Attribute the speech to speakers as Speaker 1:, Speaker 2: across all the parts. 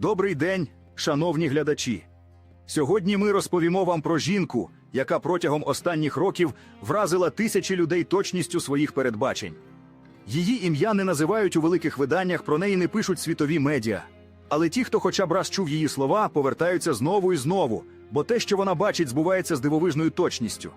Speaker 1: Добрий день, шановні глядачі. Сьогодні ми розповімо вам про жінку, яка протягом останніх років вразила тисячі людей точністю своїх передбачень. Її ім'я не називають у великих виданнях, про неї не пишуть світові медіа. Але ті, хто хоча б раз чув її слова, повертаються знову і знову, бо те, що вона бачить, збувається з дивовижною точністю.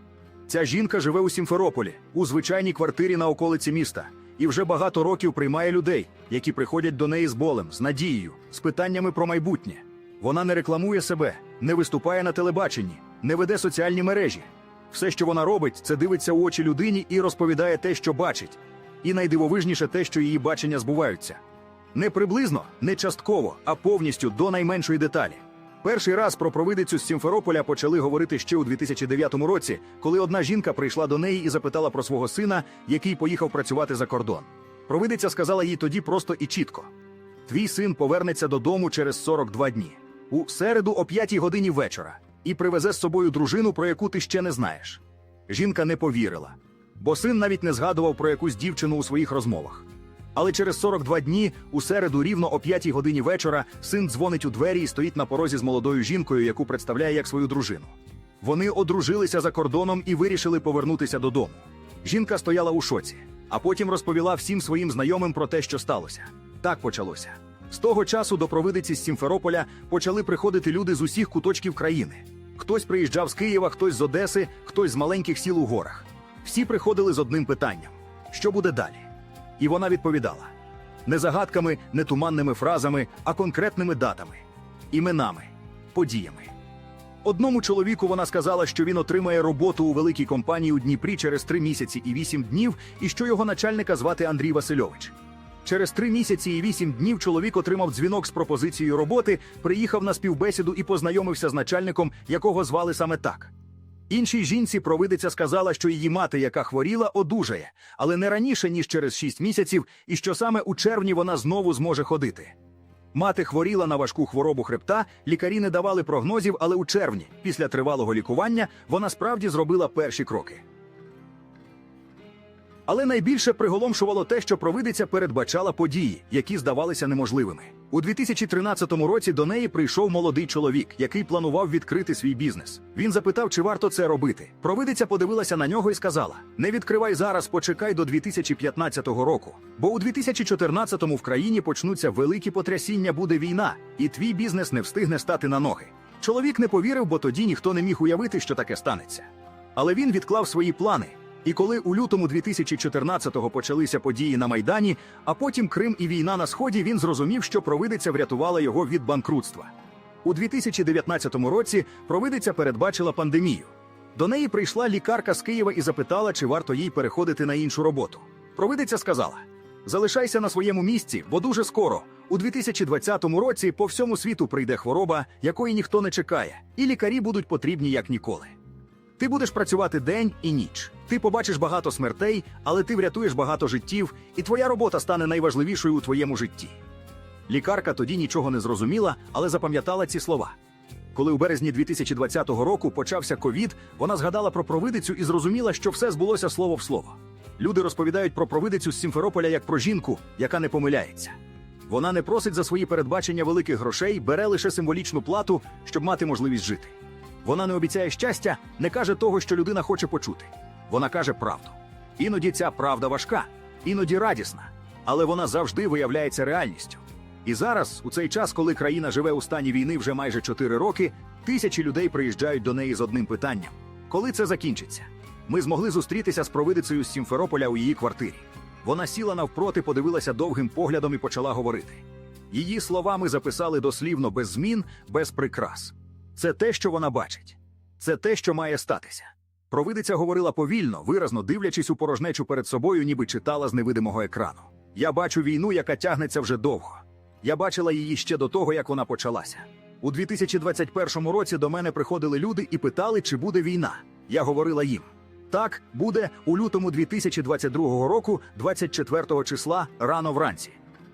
Speaker 1: Ця жінка живе у Сімферополі, у звичайній квартирі на околиці міста, і вже багато років приймає людей, які приходять до неї з болем, з надією, з питаннями про майбутнє. Вона не рекламує себе, не виступає на телебаченні, не веде соціальні мережі. Все, що вона робить, це дивиться у очі людині і розповідає те, що бачить. І найдивовижніше те, що її бачення збуваються. Не приблизно, не частково, а повністю до найменшої деталі. Перший раз про провидицю з Сімферополя почали говорити ще у 2009 році, коли одна жінка прийшла до неї і запитала про свого сина, який поїхав працювати за кордон. Провидиця сказала їй тоді просто і чітко: Твій син повернеться додому через 42 дні, у середу о 5 годині вечора, і привезе з собою дружину, про яку ти ще не знаєш. Жінка не повірила, бо син навіть не згадував про якусь дівчину у своїх розмовах. Але через 42 дні, у середу, рівно о 5 годині вечора, син дзвонить у двері і стоїть на порозі з молодою жінкою, яку представляє як свою дружину. Вони одружилися за кордоном і вирішили повернутися додому. Жінка стояла у шоці, а потім розповіла всім своїм знайомим про те, що сталося. Так почалося. З того часу до провидиці з Сімферополя почали приходити люди з усіх куточків країни. Хтось приїжджав з Києва, хтось з Одеси, хтось з маленьких сіл у горах. Всі приходили з одним питанням: що буде далі? І вона відповідала: не загадками, не туманними фразами, а конкретними датами, іменами, подіями. Одному чоловіку вона сказала, що він отримає роботу у великій компанії у Дніпрі через три місяці і вісім днів, і що його начальника звати Андрій Васильович. Через три місяці і вісім днів чоловік отримав дзвінок з пропозицією роботи, приїхав на співбесіду і познайомився з начальником, якого звали саме так. Іншій жінці провидиця сказала, що її мати, яка хворіла, одужає, але не раніше, ніж через шість місяців, і що саме у червні вона знову зможе ходити. Мати хворіла на важку хворобу хребта, лікарі не давали прогнозів, але у червні, після тривалого лікування, вона справді зробила перші кроки. Але найбільше приголомшувало те, що провидиця передбачала події, які здавалися неможливими. У 2013 році до неї прийшов молодий чоловік, який планував відкрити свій бізнес. Він запитав, чи варто це робити. Провидиця подивилася на нього і сказала: Не відкривай зараз, почекай до 2015 року. Бо у 2014 в країні почнуться великі потрясіння, буде війна, і твій бізнес не встигне стати на ноги. Чоловік не повірив, бо тоді ніхто не міг уявити, що таке станеться. Але він відклав свої плани. І коли у лютому 2014-го почалися події на Майдані, а потім Крим і війна на сході, він зрозумів, що провидиця врятувала його від банкрутства. У 2019 році провидиця передбачила пандемію. До неї прийшла лікарка з Києва і запитала, чи варто їй переходити на іншу роботу. Провидиця сказала: залишайся на своєму місці, бо дуже скоро, у 2020 році, по всьому світу прийде хвороба, якої ніхто не чекає, і лікарі будуть потрібні як ніколи. Ти будеш працювати день і ніч. Ти побачиш багато смертей, але ти врятуєш багато життів, і твоя робота стане найважливішою у твоєму житті. Лікарка тоді нічого не зрозуміла, але запам'ятала ці слова. Коли у березні 2020 року почався ковід, вона згадала про провидицю і зрозуміла, що все збулося слово в слово. Люди розповідають про провидицю з Сімферополя як про жінку, яка не помиляється. Вона не просить за свої передбачення великих грошей, бере лише символічну плату, щоб мати можливість жити. Вона не обіцяє щастя, не каже того, що людина хоче почути. Вона каже правду. Іноді ця правда важка, іноді радісна, але вона завжди виявляється реальністю. І зараз, у цей час, коли країна живе у стані війни вже майже 4 роки, тисячі людей приїжджають до неї з одним питанням: коли це закінчиться? Ми змогли зустрітися з провидицею з Сімферополя у її квартирі. Вона сіла навпроти, подивилася довгим поглядом і почала говорити. Її слова ми записали дослівно без змін, без прикрас. Це те, що вона бачить. Це те, що має статися. Провидиця говорила повільно, виразно дивлячись у порожнечу перед собою, ніби читала з невидимого екрану. Я бачу війну, яка тягнеться вже довго. Я бачила її ще до того, як вона почалася. У 2021 році до мене приходили люди і питали, чи буде війна. Я говорила їм: так, буде у лютому 2022 року, 24 числа, рано вранці.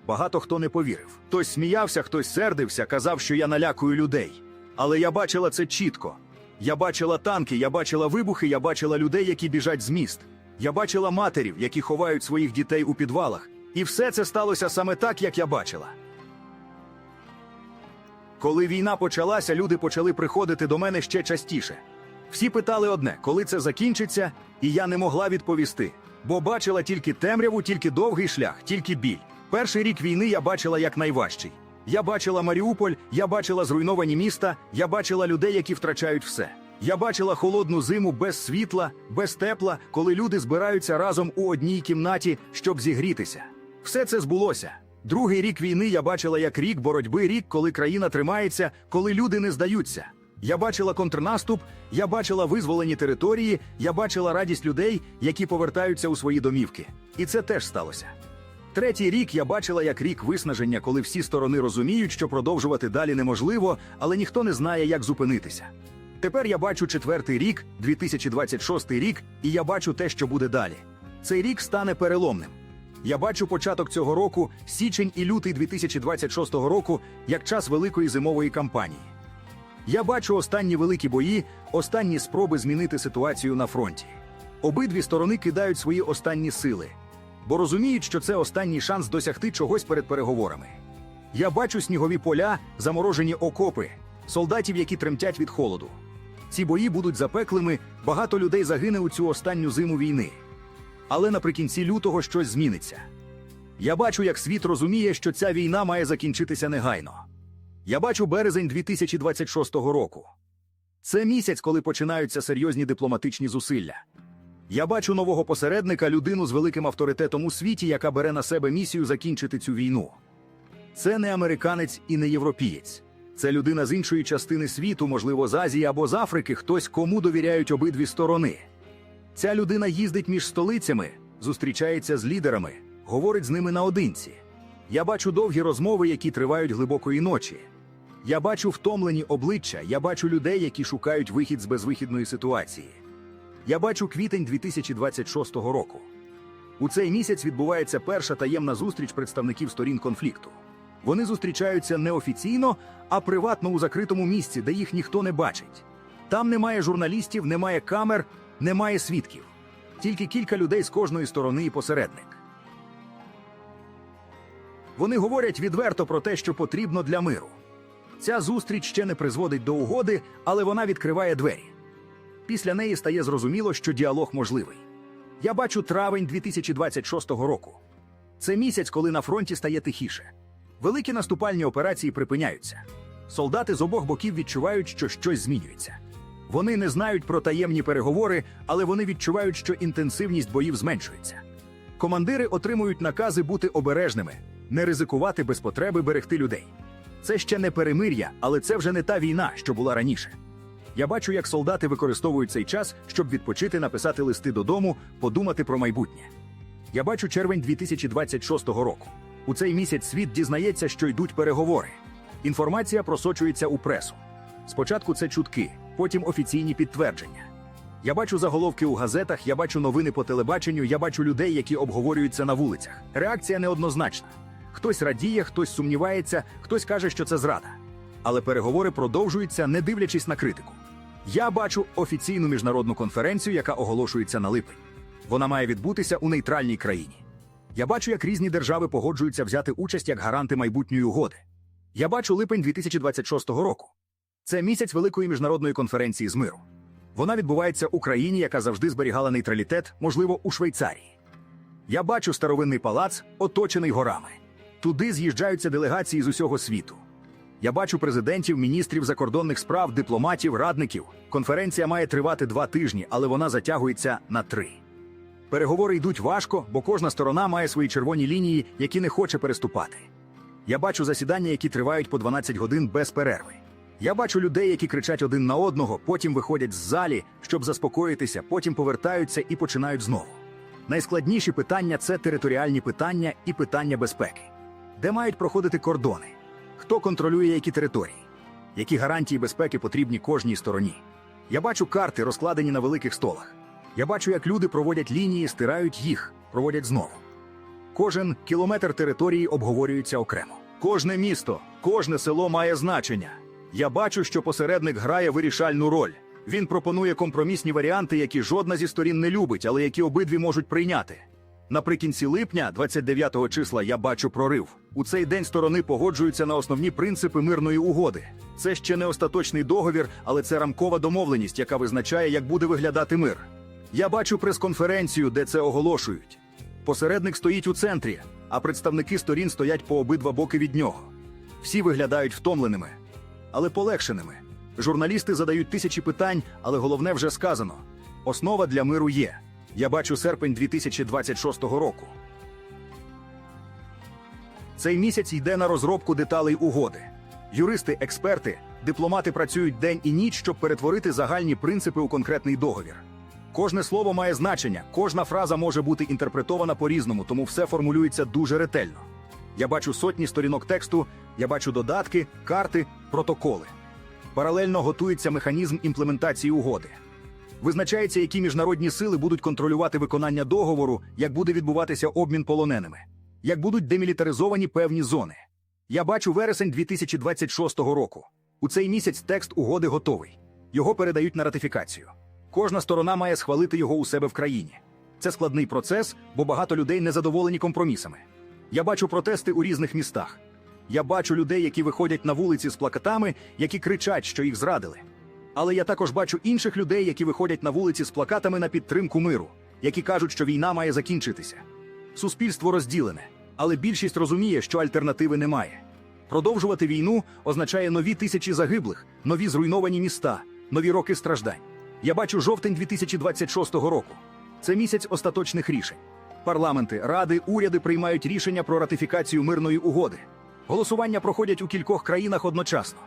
Speaker 1: Багато хто не повірив. Хтось сміявся, хтось сердився, казав, що я налякую людей. Але я бачила це чітко. Я бачила танки, я бачила вибухи, я бачила людей, які біжать з міст. Я бачила матерів, які ховають своїх дітей у підвалах. І все це сталося саме так, як я бачила. Коли війна почалася, люди почали приходити до мене ще частіше. Всі питали одне, коли це закінчиться, і я не могла відповісти, бо бачила тільки темряву, тільки довгий шлях, тільки біль. Перший рік війни я бачила як найважчий. Я бачила Маріуполь, я бачила зруйновані міста, я бачила людей, які втрачають все. Я бачила холодну зиму без світла, без тепла, коли люди збираються разом у одній кімнаті, щоб зігрітися. Все це збулося. Другий рік війни я бачила як рік боротьби, рік, коли країна тримається, коли люди не здаються. Я бачила контрнаступ, я бачила визволені території, я бачила радість людей, які повертаються у свої домівки. І це теж сталося. Третій рік я бачила як рік виснаження, коли всі сторони розуміють, що продовжувати далі неможливо, але ніхто не знає, як зупинитися. Тепер я бачу четвертий рік, 2026 рік, і я бачу те, що буде далі. Цей рік стане переломним. Я бачу початок цього року, січень і лютий 2026 року, як час великої зимової кампанії. Я бачу останні великі бої, останні спроби змінити ситуацію на фронті. Обидві сторони кидають свої останні сили, бо розуміють, що це останній шанс досягти чогось перед переговорами. Я бачу снігові поля, заморожені окопи, солдатів, які тремтять від холоду. Ці бої будуть запеклими, багато людей загине у цю останню зиму війни. Але наприкінці лютого щось зміниться. Я бачу, як світ розуміє, що ця війна має закінчитися негайно. Я бачу березень 2026 року. Це місяць, коли починаються серйозні дипломатичні зусилля. Я бачу нового посередника, людину з великим авторитетом у світі, яка бере на себе місію закінчити цю війну. Це не американець і не європієць. Це людина з іншої частини світу, можливо, з Азії або з Африки, хтось кому довіряють обидві сторони. Ця людина їздить між столицями, зустрічається з лідерами, говорить з ними наодинці. Я бачу довгі розмови, які тривають глибокої ночі. Я бачу втомлені обличчя, я бачу людей, які шукають вихід з безвихідної ситуації. Я бачу квітень 2026 року. У цей місяць відбувається перша таємна зустріч представників сторін конфлікту. Вони зустрічаються не офіційно, а приватно у закритому місці, де їх ніхто не бачить. Там немає журналістів, немає камер, немає свідків. Тільки кілька людей з кожної сторони і посередник. Вони говорять відверто про те, що потрібно для миру. Ця зустріч ще не призводить до угоди, але вона відкриває двері. Після неї стає зрозуміло, що діалог можливий. Я бачу травень 2026 року. Це місяць, коли на фронті стає тихіше. Великі наступальні операції припиняються. Солдати з обох боків відчувають, що щось змінюється. Вони не знають про таємні переговори, але вони відчувають, що інтенсивність боїв зменшується. Командири отримують накази бути обережними, не ризикувати без потреби берегти людей. Це ще не перемир'я, але це вже не та війна, що була раніше. Я бачу, як солдати використовують цей час, щоб відпочити, написати листи додому, подумати про майбутнє. Я бачу червень 2026 року. У цей місяць світ дізнається, що йдуть переговори. Інформація просочується у пресу. Спочатку це чутки, потім офіційні підтвердження. Я бачу заголовки у газетах, я бачу новини по телебаченню, я бачу людей, які обговорюються на вулицях. Реакція неоднозначна. Хтось радіє, хтось сумнівається, хтось каже, що це зрада. Але переговори продовжуються, не дивлячись на критику. Я бачу офіційну міжнародну конференцію, яка оголошується на липень. Вона має відбутися у нейтральній країні. Я бачу, як різні держави погоджуються взяти участь як гаранти майбутньої угоди. Я бачу липень 2026 року. Це місяць великої міжнародної конференції з миру. Вона відбувається у країні, яка завжди зберігала нейтралітет, можливо, у Швейцарії. Я бачу старовинний палац, оточений горами. Туди з'їжджаються делегації з усього світу. Я бачу президентів, міністрів закордонних справ, дипломатів, радників. Конференція має тривати два тижні, але вона затягується на три. Переговори йдуть важко, бо кожна сторона має свої червоні лінії, які не хоче переступати. Я бачу засідання, які тривають по 12 годин без перерви. Я бачу людей, які кричать один на одного, потім виходять з залі, щоб заспокоїтися, потім повертаються і починають знову. Найскладніші питання це територіальні питання і питання безпеки, де мають проходити кордони, хто контролює які території, які гарантії безпеки потрібні кожній стороні. Я бачу карти, розкладені на великих столах. Я бачу, як люди проводять лінії, стирають їх, проводять знову. Кожен кілометр території обговорюється окремо. Кожне місто, кожне село має значення. Я бачу, що посередник грає вирішальну роль. Він пропонує компромісні варіанти, які жодна зі сторін не любить, але які обидві можуть прийняти. Наприкінці липня, 29 го числа, я бачу прорив. У цей день сторони погоджуються на основні принципи мирної угоди. Це ще не остаточний договір, але це рамкова домовленість, яка визначає, як буде виглядати мир. Я бачу прес-конференцію, де це оголошують. Посередник стоїть у центрі, а представники сторін стоять по обидва боки від нього. Всі виглядають втомленими, але полегшеними. Журналісти задають тисячі питань, але головне вже сказано: основа для миру є. Я бачу серпень 2026 року. Цей місяць йде на розробку деталей угоди. Юристи, експерти, дипломати працюють день і ніч, щоб перетворити загальні принципи у конкретний договір. Кожне слово має значення, кожна фраза може бути інтерпретована по-різному, тому все формулюється дуже ретельно. Я бачу сотні сторінок тексту, я бачу додатки, карти, протоколи. Паралельно готується механізм імплементації угоди. Визначається, які міжнародні сили будуть контролювати виконання договору, як буде відбуватися обмін полоненими, як будуть демілітаризовані певні зони. Я бачу вересень 2026 року. У цей місяць текст угоди готовий. Його передають на ратифікацію. Кожна сторона має схвалити його у себе в країні. Це складний процес, бо багато людей не задоволені компромісами. Я бачу протести у різних містах. Я бачу людей, які виходять на вулиці з плакатами, які кричать, що їх зрадили. Але я також бачу інших людей, які виходять на вулиці з плакатами на підтримку миру, які кажуть, що війна має закінчитися. Суспільство розділене, але більшість розуміє, що альтернативи немає. Продовжувати війну означає нові тисячі загиблих, нові зруйновані міста, нові роки страждань. Я бачу жовтень 2026 року. Це місяць остаточних рішень. Парламенти, ради, уряди приймають рішення про ратифікацію мирної угоди. Голосування проходять у кількох країнах одночасно.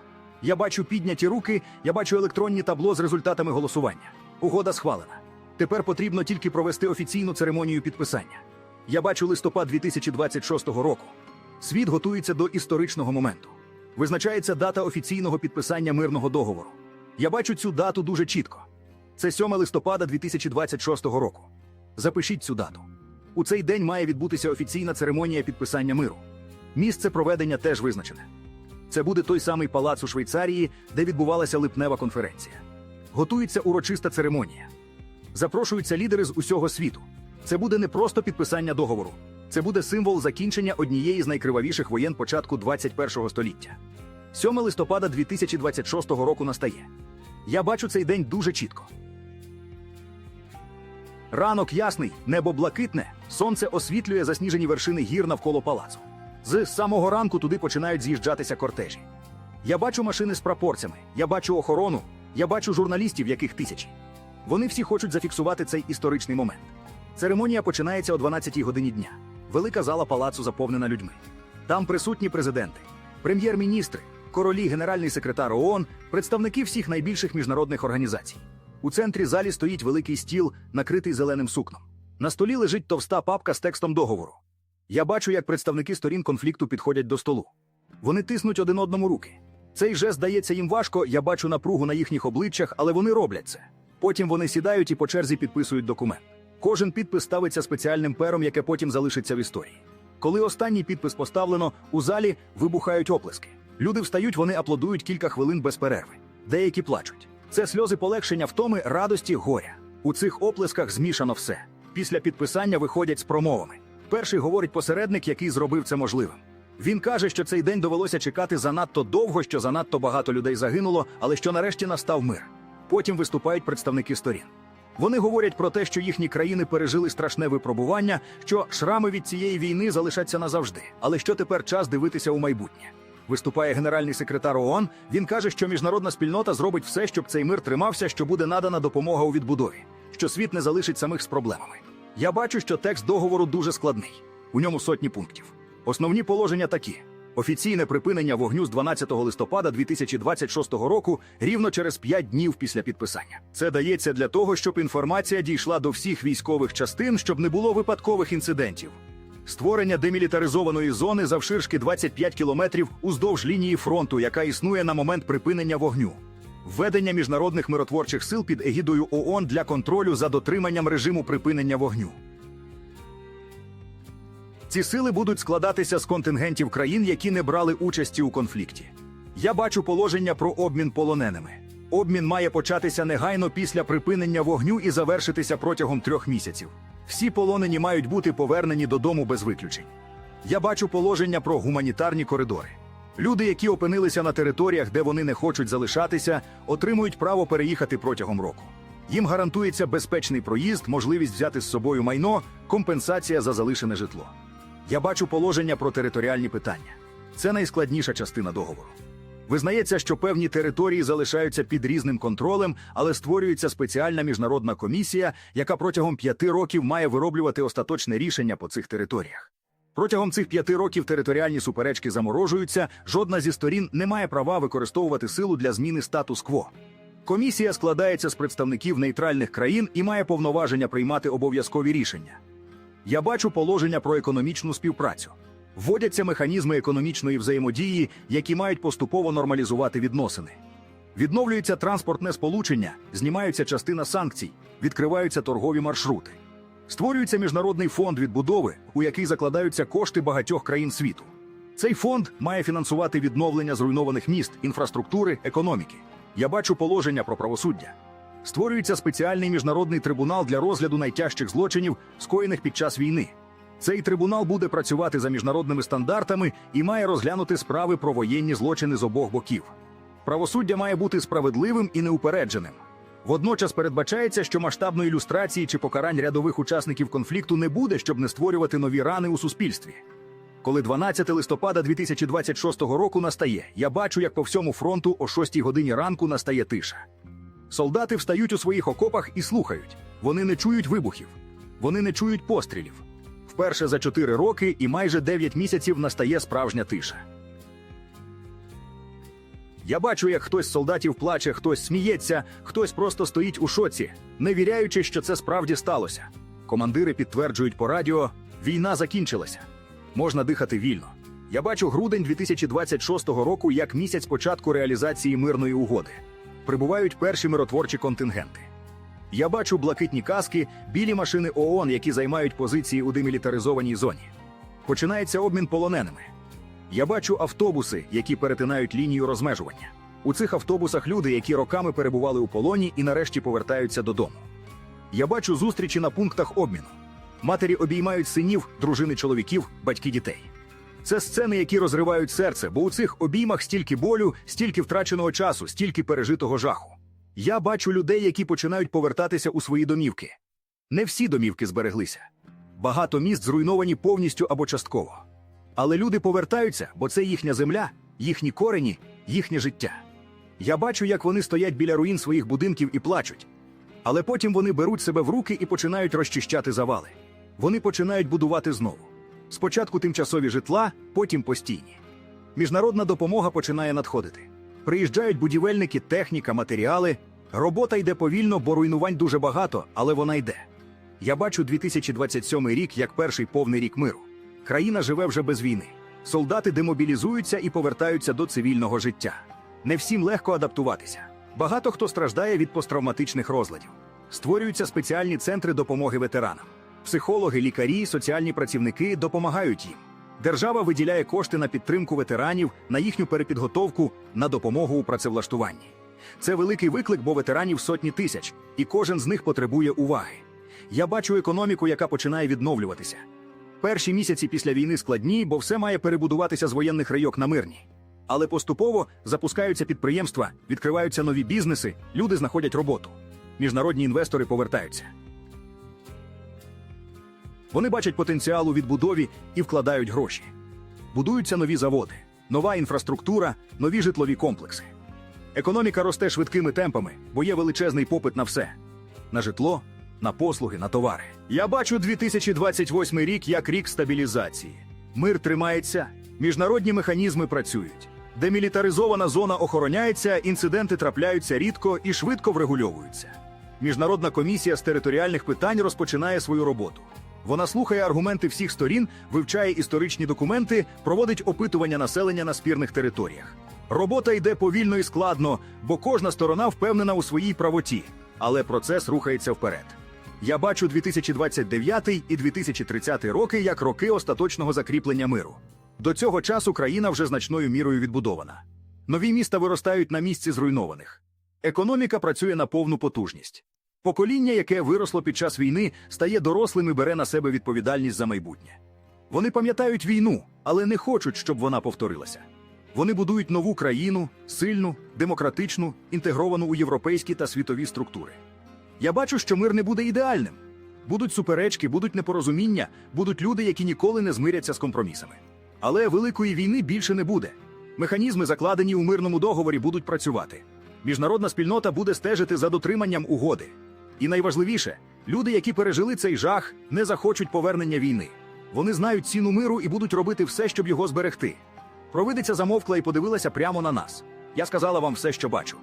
Speaker 1: Я бачу підняті руки, я бачу електронні табло з результатами голосування. Угода схвалена. Тепер потрібно тільки провести офіційну церемонію підписання. Я бачу листопад 2026 року. Світ готується до історичного моменту. Визначається дата офіційного підписання мирного договору. Я бачу цю дату дуже чітко. Це 7 листопада 2026 року. Запишіть цю дату. У цей день має відбутися офіційна церемонія підписання миру. Місце проведення теж визначене. Це буде той самий палац у Швейцарії, де відбувалася липнева конференція. Готується урочиста церемонія. Запрошуються лідери з усього світу. Це буде не просто підписання договору, це буде символ закінчення однієї з найкривавіших воєн початку 21 століття. 7 листопада 2026 року настає. Я бачу цей день дуже чітко. Ранок ясний, небо блакитне, сонце освітлює засніжені вершини гір навколо палацу. З самого ранку туди починають з'їжджатися кортежі. Я бачу машини з прапорцями, я бачу охорону, я бачу журналістів, яких тисячі. Вони всі хочуть зафіксувати цей історичний момент. Церемонія починається о 12-й годині дня. Велика зала палацу заповнена людьми. Там присутні президенти, прем'єр-міністри, королі, генеральний секретар ООН, представники всіх найбільших міжнародних організацій. У центрі залі стоїть великий стіл, накритий зеленим сукном. На столі лежить товста папка з текстом договору. Я бачу, як представники сторін конфлікту підходять до столу. Вони тиснуть один одному руки. Цей жест здається їм важко, я бачу напругу на їхніх обличчях, але вони роблять це. Потім вони сідають і по черзі підписують документ. Кожен підпис ставиться спеціальним пером, яке потім залишиться в історії. Коли останній підпис поставлено, у залі вибухають оплески. Люди встають, вони аплодують кілька хвилин без перерви. Деякі плачуть. Це сльози полегшення втоми, радості, горя. У цих оплесках змішано все. Після підписання виходять з промовами. Перший говорить посередник, який зробив це можливим. Він каже, що цей день довелося чекати занадто довго, що занадто багато людей загинуло, але що нарешті настав мир. Потім виступають представники сторін. Вони говорять про те, що їхні країни пережили страшне випробування, що шрами від цієї війни залишаться назавжди. Але що тепер час дивитися у майбутнє? Виступає генеральний секретар ООН. Він каже, що міжнародна спільнота зробить все, щоб цей мир тримався, що буде надана допомога у відбудові, що світ не залишить самих з проблемами. Я бачу, що текст договору дуже складний. У ньому сотні пунктів. Основні положення такі: офіційне припинення вогню з 12 листопада 2026 року рівно через 5 днів після підписання. Це дається для того, щоб інформація дійшла до всіх військових частин, щоб не було випадкових інцидентів. Створення демілітаризованої зони завширшки 25 кілометрів уздовж лінії фронту, яка існує на момент припинення вогню. Введення міжнародних миротворчих сил під егідою ООН для контролю за дотриманням режиму припинення вогню. Ці сили будуть складатися з контингентів країн, які не брали участі у конфлікті. Я бачу положення про обмін полоненими. Обмін має початися негайно після припинення вогню і завершитися протягом трьох місяців. Всі полонені мають бути повернені додому без виключень. Я бачу положення про гуманітарні коридори. Люди, які опинилися на територіях, де вони не хочуть залишатися, отримують право переїхати протягом року. Їм гарантується безпечний проїзд, можливість взяти з собою майно, компенсація за залишене житло. Я бачу положення про територіальні питання. Це найскладніша частина договору. Визнається, що певні території залишаються під різним контролем, але створюється спеціальна міжнародна комісія, яка протягом п'яти років має вироблювати остаточне рішення по цих територіях. Протягом цих п'яти років територіальні суперечки заморожуються, жодна зі сторін не має права використовувати силу для зміни статус-кво. Комісія складається з представників нейтральних країн і має повноваження приймати обов'язкові рішення. Я бачу положення про економічну співпрацю. Вводяться механізми економічної взаємодії, які мають поступово нормалізувати відносини. Відновлюється транспортне сполучення, знімаються частина санкцій, відкриваються торгові маршрути. Створюється міжнародний фонд відбудови, у який закладаються кошти багатьох країн світу. Цей фонд має фінансувати відновлення зруйнованих міст, інфраструктури, економіки. Я бачу положення про правосуддя. Створюється спеціальний міжнародний трибунал для розгляду найтяжчих злочинів, скоєних під час війни. Цей трибунал буде працювати за міжнародними стандартами і має розглянути справи про воєнні злочини з обох боків. Правосуддя має бути справедливим і неупередженим. Водночас передбачається, що масштабної ілюстрації чи покарань рядових учасників конфлікту не буде, щоб не створювати нові рани у суспільстві. Коли 12 листопада 2026 року настає, я бачу, як по всьому фронту о 6 годині ранку настає тиша. Солдати встають у своїх окопах і слухають. Вони не чують вибухів, вони не чують пострілів. Вперше за 4 роки і майже 9 місяців настає справжня тиша. Я бачу, як хтось з солдатів плаче, хтось сміється, хтось просто стоїть у шоці, не віряючи, що це справді сталося. Командири підтверджують по радіо: війна закінчилася. Можна дихати вільно. Я бачу грудень 2026 року як місяць початку реалізації мирної угоди. Прибувають перші миротворчі контингенти. Я бачу блакитні каски, білі машини ООН, які займають позиції у демілітаризованій зоні. Починається обмін полоненими. Я бачу автобуси, які перетинають лінію розмежування. У цих автобусах люди, які роками перебували у полоні і нарешті повертаються додому. Я бачу зустрічі на пунктах обміну. Матері обіймають синів, дружини чоловіків, батьки дітей. Це сцени, які розривають серце, бо у цих обіймах стільки болю, стільки втраченого часу, стільки пережитого жаху. Я бачу людей, які починають повертатися у свої домівки. Не всі домівки збереглися. Багато міст зруйновані повністю або частково. Але люди повертаються, бо це їхня земля, їхні корені, їхнє життя. Я бачу, як вони стоять біля руїн своїх будинків і плачуть. Але потім вони беруть себе в руки і починають розчищати завали. Вони починають будувати знову. Спочатку тимчасові житла, потім постійні. Міжнародна допомога починає надходити. Приїжджають будівельники, техніка, матеріали. Робота йде повільно, бо руйнувань дуже багато, але вона йде. Я бачу 2027 рік як перший повний рік миру. Країна живе вже без війни. Солдати демобілізуються і повертаються до цивільного життя. Не всім легко адаптуватися. Багато хто страждає від посттравматичних розладів. Створюються спеціальні центри допомоги ветеранам. Психологи, лікарі, соціальні працівники допомагають їм. Держава виділяє кошти на підтримку ветеранів, на їхню перепідготовку, на допомогу у працевлаштуванні. Це великий виклик, бо ветеранів сотні тисяч, і кожен з них потребує уваги. Я бачу економіку, яка починає відновлюватися. Перші місяці після війни складні, бо все має перебудуватися з воєнних райок на мирні. Але поступово запускаються підприємства, відкриваються нові бізнеси, люди знаходять роботу. Міжнародні інвестори повертаються. Вони бачать потенціал у відбудові і вкладають гроші. Будуються нові заводи, нова інфраструктура, нові житлові комплекси. Економіка росте швидкими темпами, бо є величезний попит на все: на житло, на послуги, на товари. Я бачу 2028 рік як рік стабілізації. Мир тримається, міжнародні механізми працюють. Демілітаризована зона охороняється, інциденти трапляються рідко і швидко врегульовуються. Міжнародна комісія з територіальних питань розпочинає свою роботу. Вона слухає аргументи всіх сторін, вивчає історичні документи, проводить опитування населення на спірних територіях. Робота йде повільно і складно, бо кожна сторона впевнена у своїй правоті, але процес рухається вперед. Я бачу 2029 і 2030 роки як роки остаточного закріплення миру. До цього часу країна вже значною мірою відбудована. Нові міста виростають на місці зруйнованих. Економіка працює на повну потужність. Покоління, яке виросло під час війни, стає дорослим і бере на себе відповідальність за майбутнє. Вони пам'ятають війну, але не хочуть, щоб вона повторилася. Вони будують нову країну, сильну, демократичну, інтегровану у європейські та світові структури. Я бачу, що мир не буде ідеальним. Будуть суперечки, будуть непорозуміння, будуть люди, які ніколи не змиряться з компромісами. Але великої війни більше не буде. Механізми, закладені у мирному договорі, будуть працювати. Міжнародна спільнота буде стежити за дотриманням угоди. І найважливіше, люди, які пережили цей жах, не захочуть повернення війни. Вони знають ціну миру і будуть робити все, щоб його зберегти. Провидиця замовкла і подивилася прямо на нас. Я сказала вам все, що бачу.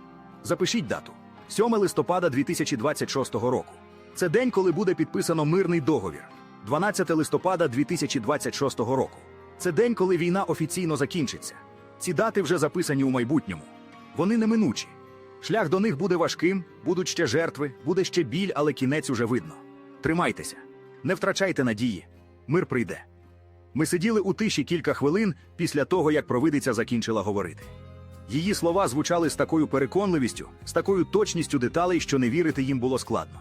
Speaker 1: Запишіть дату: 7 листопада 2026 року. Це день, коли буде підписано мирний договір. 12 листопада 2026 року. Це день, коли війна офіційно закінчиться. Ці дати вже записані у майбутньому. Вони неминучі. Шлях до них буде важким, будуть ще жертви, буде ще біль, але кінець уже видно. Тримайтеся, не втрачайте надії. Мир прийде. Ми сиділи у тиші кілька хвилин після того, як провидиця закінчила говорити. Її слова звучали з такою переконливістю, з такою точністю деталей, що не вірити їм було складно.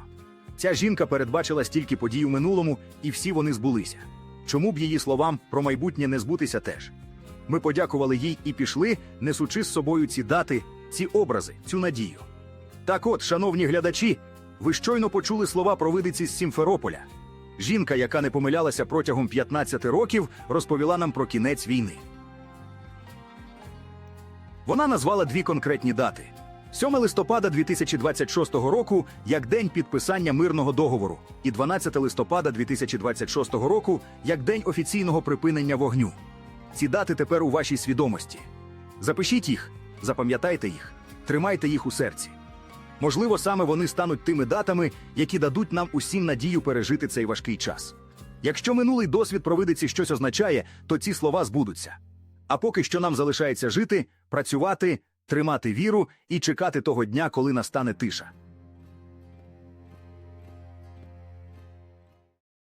Speaker 1: Ця жінка передбачила стільки подій у минулому, і всі вони збулися. Чому б її словам про майбутнє не збутися теж? Ми подякували їй і пішли, несучи з собою ці дати, ці образи, цю надію. Так от, шановні глядачі, ви щойно почули слова провидиці з Сімферополя. Жінка, яка не помилялася протягом 15 років, розповіла нам про кінець війни. Вона назвала дві конкретні дати: 7 листопада 2026 року як день підписання мирного договору, і 12 листопада 2026 року як день офіційного припинення вогню. Ці дати тепер у вашій свідомості. Запишіть їх, запам'ятайте їх, тримайте їх у серці. Можливо, саме вони стануть тими датами, які дадуть нам усім надію пережити цей важкий час. Якщо минулий досвід провидиці щось означає, то ці слова збудуться. А поки що нам залишається жити, працювати, тримати віру і чекати того дня, коли настане тиша.